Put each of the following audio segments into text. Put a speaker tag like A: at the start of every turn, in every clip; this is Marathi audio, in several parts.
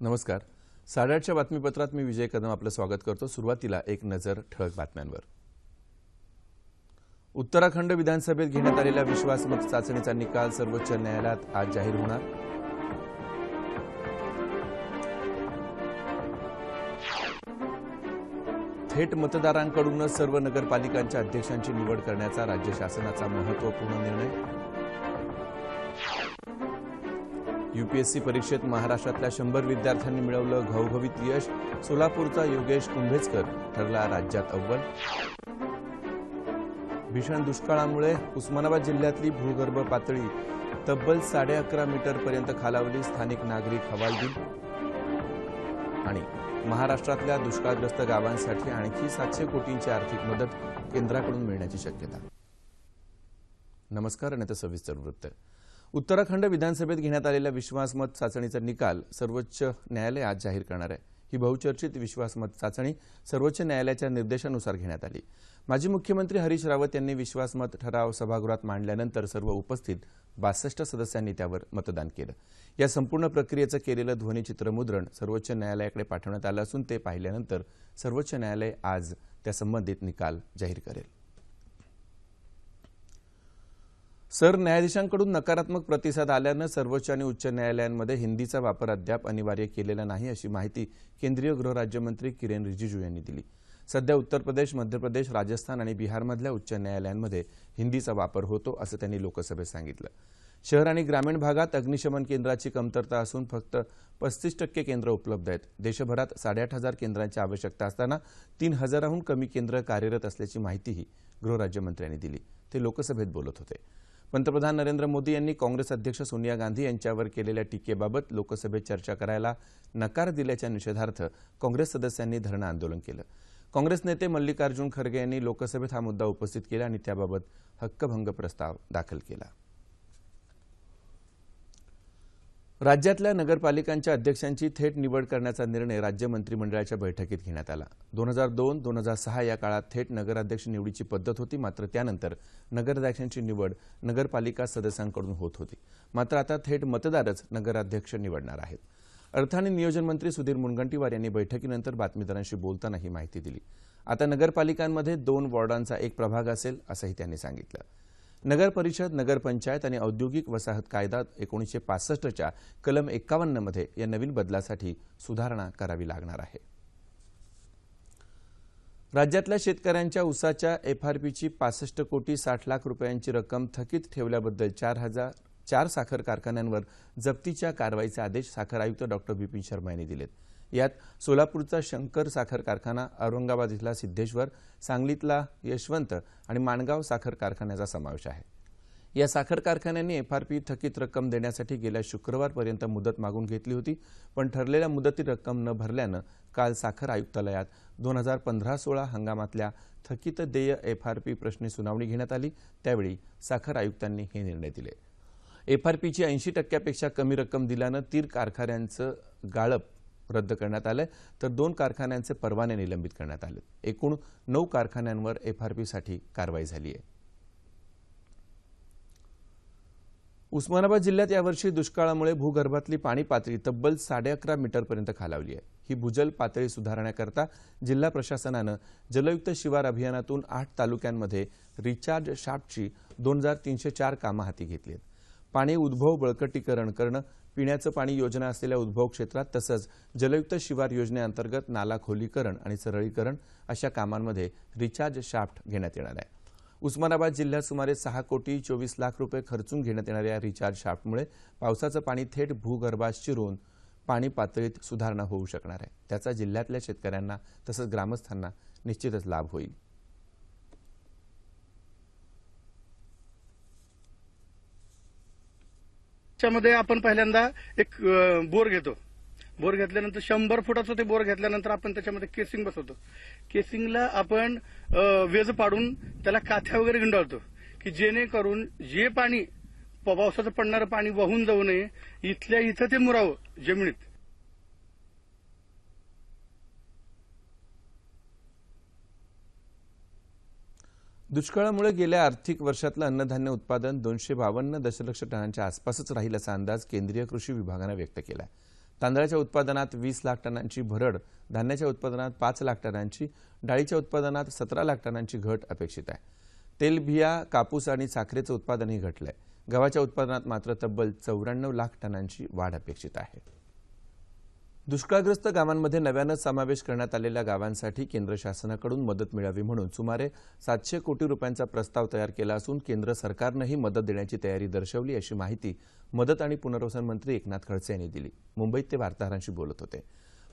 A: नमस्कार. साडेआठच्या बातमीपत्रात मी विजय कदम आपलं स्वागत करतो. सुरुवातीला एक नजर ठळक बातम्यांवर. उत्तराखंड विधानसभेत घेण्यात आलेल्या विश्वासमत चाचणीचा निकाल सर्वोच्च न्यायालयात आज जाहीर होणार. थेट मतदारांकडूनच सर्व नगरपालिकांच्या अध्यक्षांची निवड करण्याचा राज्य शासनाचा महत्त्वपूर्ण निर्णय. युपीएससी परीक्षेत महाराष्ट्रातल्या शंभर विद्यार्थ्यांनी मिळवलं घवघवीत यश. सोलापूरचा योगेश कुंभेजकर ठरला राज्यात अव्वल. भीषण दुष्काळामुळे उस्मानाबाद जिल्ह्यातली भूगर्भ पातळी तब्बल साडे अकरा मीटरपर्यंत खालावली स्थानिक नागरिक हवालदिल आणि महाराष्ट्रातल्या दुष्काळग्रस्त गावांसाठी आणखी सातशे कोटींची आर्थिक मदत केंद्राकडून मिळण्याची शक्यता. नमस्कार आणि सविस्तर वृत्त. उत्तराखंड विधानसभेत घेण्यात आलेल्या विश्वासमत चाचणीचा निकाल सर्वोच्च न्यायालय आज जाहीर करणार आहे. ही बहुचर्चित विश्वासमत चाचणी सर्वोच्च न्यायालयाच्या निर्देशानुसार घेण्यात आली. माजी मुख्यमंत्री हरीश रावत यांनी विश्वासमत ठराव सभागृहात मांडल्यानंतर सर्व उपस्थित बासष्ट सदस्यांनी त्यावर मतदान केलं. या संपूर्ण प्रक्रियेचं केलेलं ध्वनिचित्रमुद्रण सर्वोच्च न्यायालयाकडे पाठवण्यात आलं असून ते पाहिल्यानंतर सर्वोच्च न्यायालय आज त्या संबंधित निकाल जाहीर करेल. सरन्यायाधीशांकडून नकारात्मक प्रतिसाद आल्यानं सर्वोच्च आणि उच्च न्यायालयांमध्ये हिंदीचा वापर अद्याप अनिवार्य केलेला नाही अशी माहिती केंद्रीय गृहराज्यमंत्री किरेन रिजिजू यांनी दिली. सध्या उत्तर प्रदेश मध्य प्रदेश राजस्थान आणि बिहारमधल्या उच्च न्यायालयांमध्ये हिंदीचा वापर होतो असं त्यांनी लोकसभेत सांगितलं. शहर आणि ग्रामीण भागात अग्निशमन केंद्राची कमतरता असून फक्त पस्तीस टक्के केंद्र उपलब्ध आहेत. देशभरात साडेआठ हजार केंद्रांची आवश्यकता असताना तीन हजाराहून कमी केंद्र कार्यरत असल्याची माहितीही गृहराज्यमंत्र्यांनी दिली. ते लोकसभेत बोलत होते. पंतप्रधान नरेंद्र मोदी यांनी काँग्रेस अध्यक्ष सोनिया गांधी यांच्यावर केलेल्या टीकेबाबत लोकसभेत चर्चा करायला नकार दिल्याच्या निषेधार्थ काँग्रेस सदस्यांनी धरणं आंदोलन केलं. काँग्रेस नेते मल्लिकार्जुन खरगे यांनी लोकसभेत हा मुद्दा उपस्थित केला आणि त्याबाबत हक्कभंग प्रस्ताव दाखल केला. राज्यातल्या नगरपालिकांच्या अध्यक्षांची थेट निवड करण्याचा निर्णय राज्य मंत्रिमंडळाच्या बैठकीत घेण्यात आला. दोन हजार दोन दोन हजार सहा या काळात थेट नगराध्यक्ष निवडीची पद्धत होती. मात्र त्यानंतर नगराध्यक्षांची निवड नगरपालिका सदस्यांकडून होत होती. मात्र आता थेट मतदारच नगराध्यक्ष निवडणार आहेत. अर्थ आणि नियोजन मंत्री सुधीर मुनगंटीवार यांनी बैठकीनंतर बातमीदारांशी बोलताना ही माहिती दिली. आता नगरपालिकांमध्ये दोन वॉर्डांचा एक प्रभाग असेल असंही त्यांनी सांगितलं. नगर परिषद नगरपंचायत आणि औद्योगिक वसाहत कायदा एकोणीसशे पासष्टच्या कलम एक्कावन्नमध्ये या नवीन बदलासाठी सुधारणा करावी लागणार आहे. राज्यातल्या शेतकऱ्यांच्या उसाच्या एफआरपीची पासष्ट कोटी साठ लाख रुपयांची रक्कम थकीत ठेवल्याबद्दल चार हजार चार साखर कारखान्यांवर जप्तीच्या कारवाईचे आदेश साखर आयुक्त डॉक्टर बिपिन शर्मा यांनी दिलेत. यात सोलापूरचा शंकर साखर कारखाना औरंगाबाद इथला सिद्धेश्वर सांगलीतला यशवंत आणि माणगाव साखर कारखान्याचा समावेश आहे. या साखर कारखान्यांनी एफआरपी थकीत रक्कम देण्यासाठी गेल्या शुक्रवारपर्यंत मुदत मागून घेतली होती पण ठरलेल्या मुदतीत रक्कम न भरल्यानं काल साखर आयुक्तालयात दोन हजार पंधरा सोळा हंगामातल्या थकीत देय एफआरपी प्रश्नी सुनावणी घेण्यात आली. त्यावेळी साखर आयुक्तांनी हे निर्णय दिले. एफआरपीची ऐंशी टक्क्यापेक्षा कमी रक्कम दिल्यानं तीर कारखान्यांचं गाळप रद्द करण्यात आलं तर दोन कारखान्यांचे परवाने निलंबित करण्यात आले एकूण नऊ कारखान्यांवर एफआरपीसाठी कारवाई झाली आहे. उस्मानाबाद जिल्ह्यात यावर्षी दुष्काळामुळे भूगर्भातली पाणी पातळी तब्बल साडे अकरा मीटरपर्यंत खालावली आहे. ही भूजल पातळी सुधारण्याकरता जिल्हा प्रशासनानं जलयुक्त शिवार अभियानातून आठ तालुक्यांमध्ये रिचार्ज शाफ्टची दोन हजार तीनशे चार कामं हाती घेतली आहेत. पाणी उद्भव बळकटीकरण करणं पिण्याचं पाणी योजना असलेल्या उद्भव क्षेत्रात तसंच जलयुक्त शिवार योजनेअंतर्गत नाला खोलीकरण आणि सरळीकरण अशा कामांमध्ये रिचार्ज शाफ्ट घेण्यात येणार आहे. उस्मानाबाद जिल्ह्यात सुमारे सहा कोटी चोवीस लाख रुपये खर्चून घेण्यात येणाऱ्या रिचार्ज शाफ्टमुळे पावसाचं पाणी थेट भूगर्भात शिरून पाणी पातळीत सुधारणा होऊ शकणार आहे. त्याचा जिल्ह्यातल्या शेतकऱ्यांना तसंच ग्रामस्थांना निश्चितच लाभ होईल.
B: त्याच्यामध्ये आपण पहिल्यांदा एक बोर घेतो. बोर घेतल्यानंतर शंभर फुटाचं ते बोर घेतल्यानंतर आपण त्याच्यामध्ये केसिंग बसवतो. केसिंगला आपण वेज पाडून त्याला काथ्या वगैरे गुंडाळतो की जेणेकरून जे पाणी प- पावसाचं पडणारं पाणी वाहून जाऊ नये इथल्या इथं ते मुरावं जमिनीत.
A: दुष्काळामुळे गेल्या आर्थिक वर्षातलं अन्नधान्य उत्पादन दोनशे बावन्न दशलक्ष टनांच्या आसपासच राहील असा अंदाज केंद्रीय कृषी विभागानं व्यक्त केला आहे तांदळाच्या उत्पादनात वीस लाख टनांची भरड धान्याच्या उत्पादनात पाच लाख टनांची डाळीच्या उत्पादनात सतरा लाख टनांची घट अपेक्षित आहे. तेलबिया कापूस आणि साखरेचं उत्पादनही घटलंय. गव्हाच्या उत्पादनात मात्र तब्बल चौऱ्याण्णव लाख टनांची वाढ अपेक्षित आहे. दुष्काळग्रस्त गावांमध्ये नव्यानं समावेश करण्यात आलेल्या गावांसाठी केंद्र शासनाकडून मदत मिळावी म्हणून सुमारे सातशे कोटी रुपयांचा प्रस्ताव तयार केला असून केंद्र सरकारनंही मदत देण्याची तयारी दर्शवली अशी माहिती मदत आणि पुनर्वसन मंत्री एकनाथ खडसे यांनी दिली. मुंबईत ते वार्ताहरांशी बोलत होते.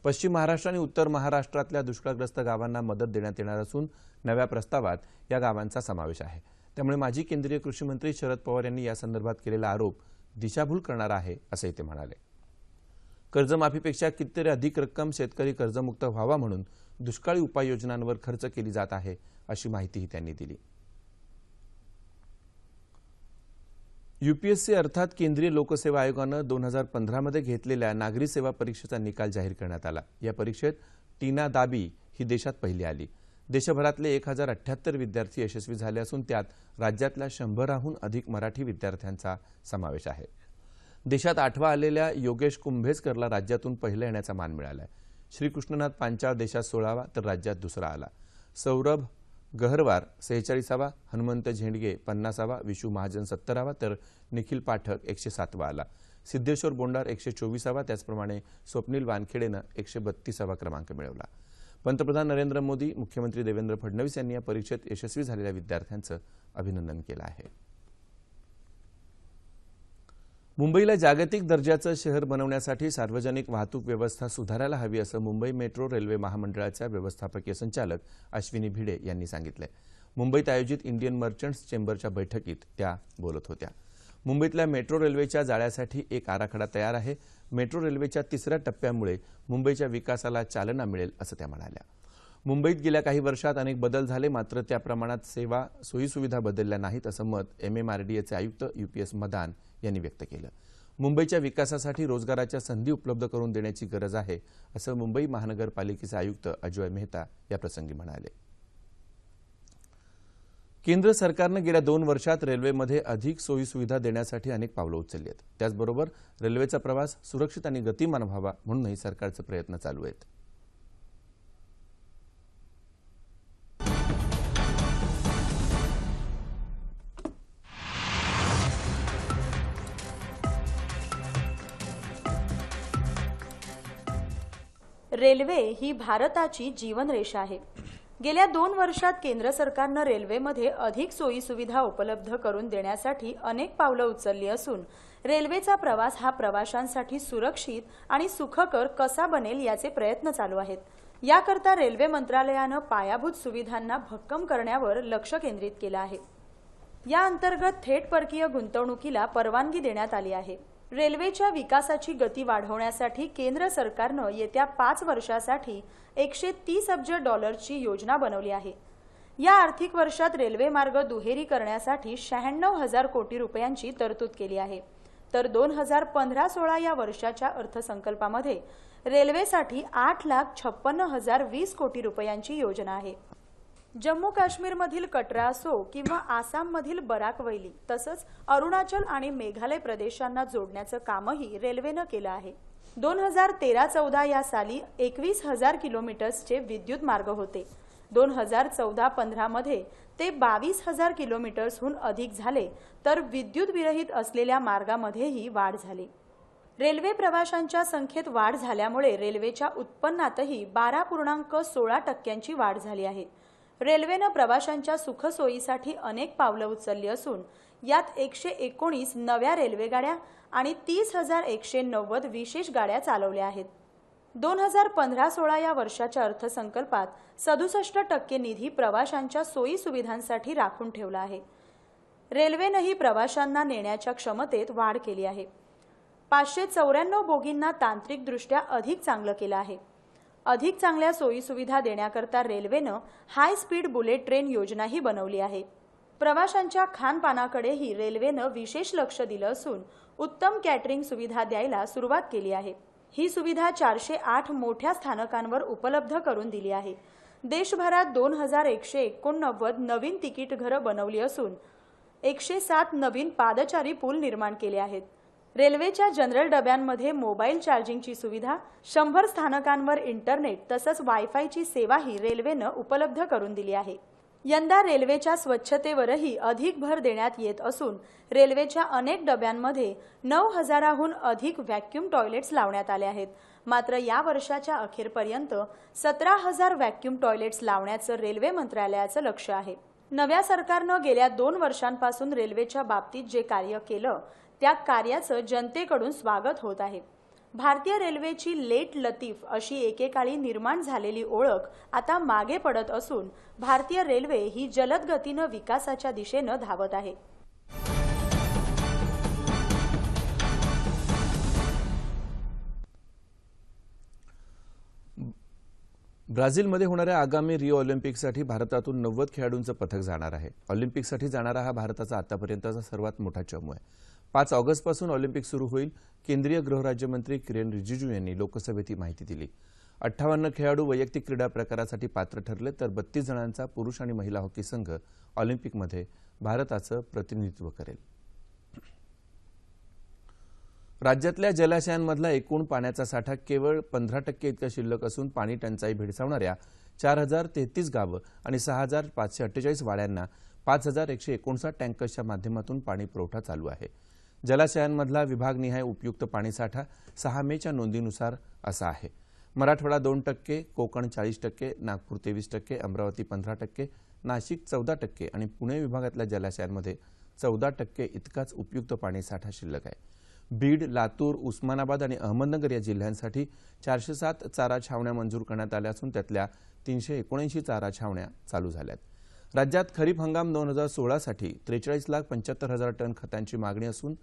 A: पश्चिम महाराष्ट्र आणि उत्तर महाराष्ट्रातल्या दुष्काळग्रस्त गावांना मदत देण्यात येणार असून नव्या प्रस्तावात या गावांचा समावेश आहे. त्यामुळे माजी केंद्रीय कृषी मंत्री शरद पवार यांनी यासंदर्भात केलेला आरोप दिशाभूल करणारा आहे असंही ते म्हणाले. कर्जमाफीपेक्षा कितीतरी अधिक रक्कम शेतकरी कर्जमुक्त व्हावा म्हणून दुष्काळी उपाययोजनांवर खर्च केली जात आहे अशी माहितीही त्यांनी दिली. युपीएससी अर्थात केंद्रीय लोकसेवा आयोगानं दोन हजार पंधरामध्ये घेतलेल्या नागरी सेवा परीक्षेचा निकाल जाहीर करण्यात आला. या परीक्षेत टीना दाबी ही देशात पहिली आली. देशभरातले एक हजार अठ्ठ्याहत्तर विद्यार्थी यशस्वी झाले असून त्यात राज्यातल्या शंभराहून अधिक मराठी विद्यार्थ्यांचा समावेश आहे. देशात आठवा आलेल्या योगेश कुंभेजकरला राज्यातून पहिलं येण्याचा मान मिळाला आहे श्रीकृष्णनाथ पांचाळ देशात सोळावा तर राज्यात दुसरा आला. सौरभ गहरवार सेहेचाळीसावा हनुमंत झेंडगे पन्नासावा विशू महाजन सत्तरावा तर निखिल पाठक एकशे सातवा आला. सिद्धेश्वर बोंडार एकशे चोवीसावा त्याचप्रमाणे स्वप्नील वानखेडेनं एकशे बत्तीसावा क्रमांक मिळवला. पंतप्रधान नरेंद्र मोदी मुख्यमंत्री देवेंद्र फडणवीस यांनी या परीक्षेत यशस्वी झालेल्या विद्यार्थ्यांचं अभिनंदन केलं आहे. मुंबईला जागतिक दर्जाचं शहर बनवण्यासाठी सार्वजनिक वाहतूक व्यवस्था सुधारायला हवी असं मुंबई मेट्रो रेल्वे महामंडळाच्या व्यवस्थापकीय संचालक अश्विनी भिडे यांनी सांगितलं मुंबईत आयोजित इंडियन मर्चंट्स चेंबरच्या बैठकीत त्या बोलत होत्या. मुंबईतल्या मेट्रो रेल्वेच्या जाळ्यासाठी एक आराखडा तयार आहे. मेट्रो रेल्वेच्या तिसऱ्या टप्प्यामुळे मुंबईच्या विकासाला चालना मिळेल असं त्या म्हणाल्या. मुंबईत गेल्या काही वर्षात अनेक बदल झाले मात्र त्या प्रमाणात सेवा सोयीसुविधा बदलल्या नाहीत असं मत एमएमआरडीएचे आयुक्त युपीएस मदान यांनी व्यक्त केलं. मुंबईच्या विकासासाठी रोजगाराच्या संधी उपलब्ध करून देण्याची गरज आहे असं मुंबई महानगरपालिकेचे आयुक्त अजोय मेहता याप्रसंगी म्हणाले. केंद्र सरकारनं गेल्या दोन वर्षात रेल्वेमध्ये अधिक सोयीसुविधा देण्यासाठी अनेक पावलं उचलली आहेत. त्याचबरोबर रेल्वेचा प्रवास सुरक्षित आणि गतिमान व्हावा म्हणूनही सरकारचे प्रयत्न चालू आहेत.
C: रेल्वे ही भारताची जीवनरेषा आहे. गेल्या दोन वर्षात केंद्र सरकारनं रेल्वेमध्ये अधिक सोयीसुविधा उपलब्ध करून देण्यासाठी अनेक पावलं उचलली असून रेल्वेचा प्रवास हा प्रवाशांसाठी सुरक्षित आणि सुखकर कसा बनेल याचे प्रयत्न चालू आहेत. याकरता रेल्वे मंत्रालयानं पायाभूत सुविधांना भक्कम करण्यावर लक्ष केंद्रित केलं आहे. या अंतर्गत थेट परकीय गुंतवणुकीला परवानगी देण्यात आली आहे. रेल्वेच्या विकासाची गती वाढवण्यासाठी केंद्र सरकारनं येत्या पाच वर्षासाठी एकशे तीस अब्ज डॉलरची योजना बनवली आहे. या आर्थिक वर्षात रेल्वे मार्ग दुहेरी करण्यासाठी शहाण्णव हजार कोटी रुपयांची तरतूद केली आहे. तर दोन हजार पंधरा सोळा या वर्षाच्या अर्थसंकल्पामध्ये रेल्वेसाठी आठ लाख छप्पन्न हजार वीस कोटी रुपयांची योजना आहे. जम्मू काश्मीरमधील कटरा असो किंवा आसाममधील बराकवैली तसंच अरुणाचल आणि मेघालय प्रदेशांना जोडण्याचं कामही रेल्वेनं केलं आहे. दोन हजार तेरा चौदा या साली एकवीस हजार किलोमीटर्सचे विद्युत मार्ग होते. दोन हजार चौदा पंधरामध्ये ते बावीस हजार किलोमीटर्सहून अधिक झाले तर विद्युत विरहित असलेल्या मार्गामध्येही वाढ झाली. रेल्वे प्रवाशांच्या संख्येत वाढ झाल्यामुळे रेल्वेच्या उत्पन्नातही बारा पूर्णांक सोळा टक्क्यांची वाढ झाली आहे. रेल्वेनं प्रवाशांच्या सुखसोयीसाठी अनेक पावलं उचलली असून यात एकशे एकोणीस नव्या रेल्वेगाड्या आणि तीस हजार एकशे नव्वद विशेष गाड्या चालवल्या आहेत. दोन हजार पंधरा सोळा या वर्षाच्या अर्थसंकल्पात सदुसष्ट टक्के निधी प्रवाशांच्या सोयी सुविधांसाठी राखून ठेवला आहे. रेल्वेनंही प्रवाशांना नेण्याच्या क्षमतेत वाढ केली आहे. पाचशे चौऱ्याण्णव बोगींना तांत्रिकदृष्ट्या अधिक चांगलं केलं आहे. अधिक चांगल्या सोयीसुविधा देण्याकरता रेल्वेनं हाय स्पीड बुलेट ट्रेन योजनाही बनवली आहे. प्रवाशांच्या खानपानाकडेही रेल्वेनं विशेष लक्ष दिलं असून उत्तम कॅटरिंग सुविधा द्यायला सुरुवात केली आहे. ही सुविधा चारशे आठ मोठ्या स्थानकांवर उपलब्ध करून दिली आहे. देशभरात दोन हजार एकशे एकोणनव्वद नवीन तिकीट घरं बनवली असून एकशे सात नवीन पादचारी पूल निर्माण केले आहेत. रेल्वेच्या जनरल डब्यांमध्ये मोबाईल चार्जिंगची सुविधा शंभर स्थानकांवर इंटरनेट तसंच वायफायची सेवाही रेल्वेनं उपलब्ध करून दिली आहे. यंदा रेल्वेच्या स्वच्छतेवरही अधिक भर देण्यात येत असून रेल्वेच्या अनेक डब्यांमध्ये नऊ हजाराहून अधिक व्हॅक्यूम टॉयलेट्स लावण्यात आले आहेत. मात्र या वर्षाच्या अखेरपर्यंत सतरा हजार व्हॅक्यूम टॉयलेट्स लावण्याचं रेल्वे मंत्रालयाचं लक्ष आहे. नव्या सरकारनं गेल्या दोन वर्षांपासून रेल्वेच्या बाबतीत जे कार्य केलं त्या कार्याचं जनतेकडून स्वागत होत आहे. भारतीय रेल्वेची लेट लतीफ अशी एकेकाळी निर्माण झालेली ओळख आता मागे पडत असून भारतीय रेल्वे ही जलद गतीनं विकासाच्या दिशेनं धावत आहे.
A: ब्राझीलमध्ये होणाऱ्या आगामी रिओ ऑलिम्पिकसाठी भारतातून नव्वद खेळाडूंचं पथक जाणार आहे. ऑलिम्पिकसाठी जाणारा हा भारताचा आतापर्यंतचा सर्वात मोठा चमू आहे. पाच ऑगस्टपासून ऑलिम्पिक सुरू होईल केंद्रीय गृहराज्यमंत्री किरेन रिजिजू यांनी लोकसभेत ही माहिती दिली. अठ्ठावन्न खेळाडू वैयक्तिक क्रीडा प्रकारासाठी पात्र ठरले तर बत्तीस जणांचा पुरुष आणि महिला हॉकी संघ ऑलिम्पिकमध्ये भारताचं प्रतिनिधित्व करेल. राज्यातल्या जलाशयांमधला एकूण पाण्याचा साठा केवळ पंधरा टक्के इतका शिल्लक असून पाणी टंचाई भेडसावणाऱ्या चार हजार तेहतीस गावं आणि सहा हजार पाचशे अठ्ठेचाळीस वाड्यांना पाच हजार एकशे एकोणसाठ टँकर्सच्या माध्यमातून पाणी पुरवठा चालू आहे. जलाशयांमधला विभागनिहाय उपयुक्त पाणीसाठा सहा मेच्या नोंदीनुसार असा आहे. मराठवाडा दोन टक्के कोकण चाळीस टक्के नागपूर तेवीस टक्के अमरावती पंधरा टक्के नाशिक चौदा टक्के आणि पुणे विभागातल्या जलाशयांमध्ये चौदा टक्के इतकाच उपयुक्त पाणीसाठा शिल्लक आहे. बीड लातूर उस्मानाबाद आणि अहमदनगर या जिल्ह्यांसाठी चारशे सात चारा छावण्या मंजूर करण्यात आल्या असून त्यातल्या तीनशे एकोणऐंशी चारा छावण्या चालू झाल्यात. राज्यात खरीप हंगाम दोन हजार सोळासाठी त्रेचाळीस लाख पंच्याहत्तर हजार टन खतांची मागणी असून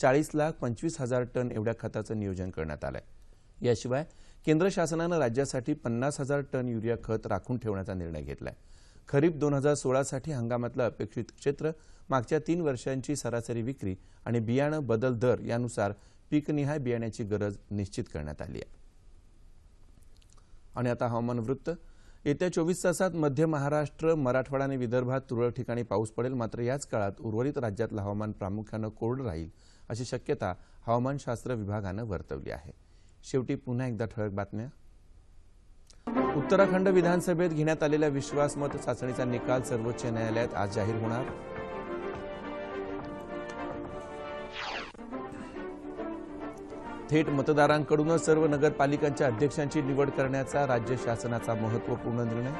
A: चाळीस लाख पंचवीस हजार टन एवढ्या खताचं नियोजन करण्यात आलं आहे याशिवाय केंद्र शासनानं राज्यासाठी पन्नास हजार टन युरिया खत राखून ठेवण्याचा निर्णय घेतला आहे खरीप दोन हजार सोळासाठी हंगामातलं अपेक्षित क्षेत्र मागच्या तीन वर्षांची सरासरी विक्री आणि बियाणं बदल दर यानुसार पीकनिहाय बियाण्याची गरज निश्चित करण्यात आली आहे. आणि आता हवामान वृत्त. येत्या चोवीस तासात मध्य महाराष्ट्र मराठवाडा आणि विदर्भात तुरळक ठिकाणी पाऊस पडेल. मात्र याच काळात उर्वरित राज्यातलं हवामान प्रामुख्यानं कोरडं राहील अशी शक्यता हवामानशास्त्र विभागानं वर्तवली आहे. शेवटी पुन्हा एकदा ठळक बातम्या. उत्तराखंड विधानसभेत घेण्यात आलेल्या विश्वासमत चाचणीचा निकाल सर्वोच्च न्यायालयात आज जाहीर होणार. थेट मतदारांकडूनच सर्व नगरपालिकांच्या अध्यक्षांची निवड करण्याचा राज्य शासनाचा महत्त्वपूर्ण निर्णय.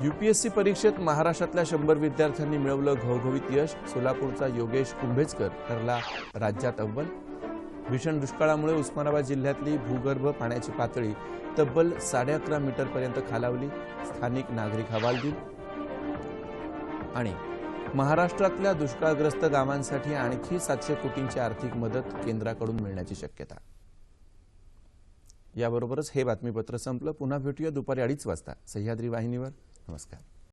A: युपीएससी परीक्षेत महाराष्ट्रातल्या शंभर विद्यार्थ्यांनी मिळवलं घवघवीत यश. सोलापूरचा योगेश कुंभेजकर ठरला राज्यात अव्वल. भीषण दुष्काळामुळे उस्मानाबाद जिल्ह्यातली भूगर्भ पाण्याची पातळी तब्बल साडे अकरा मीटरपर्यंत खालावली. स्थानिक नागरिक हवालदिल आणि महाराष्ट्रातल्या दुष्काळग्रस्त गावांसाठी आणखी सातशे कोटींची आर्थिक मदत केंद्राकडून मिळण्याची शक्यता. याबरोबरच हे बातमीपत्र संपलं. पुन्हा भेटूया दुपारी अडीच वाजता. सह्याद्री वाहिनीवर. नमस्कार.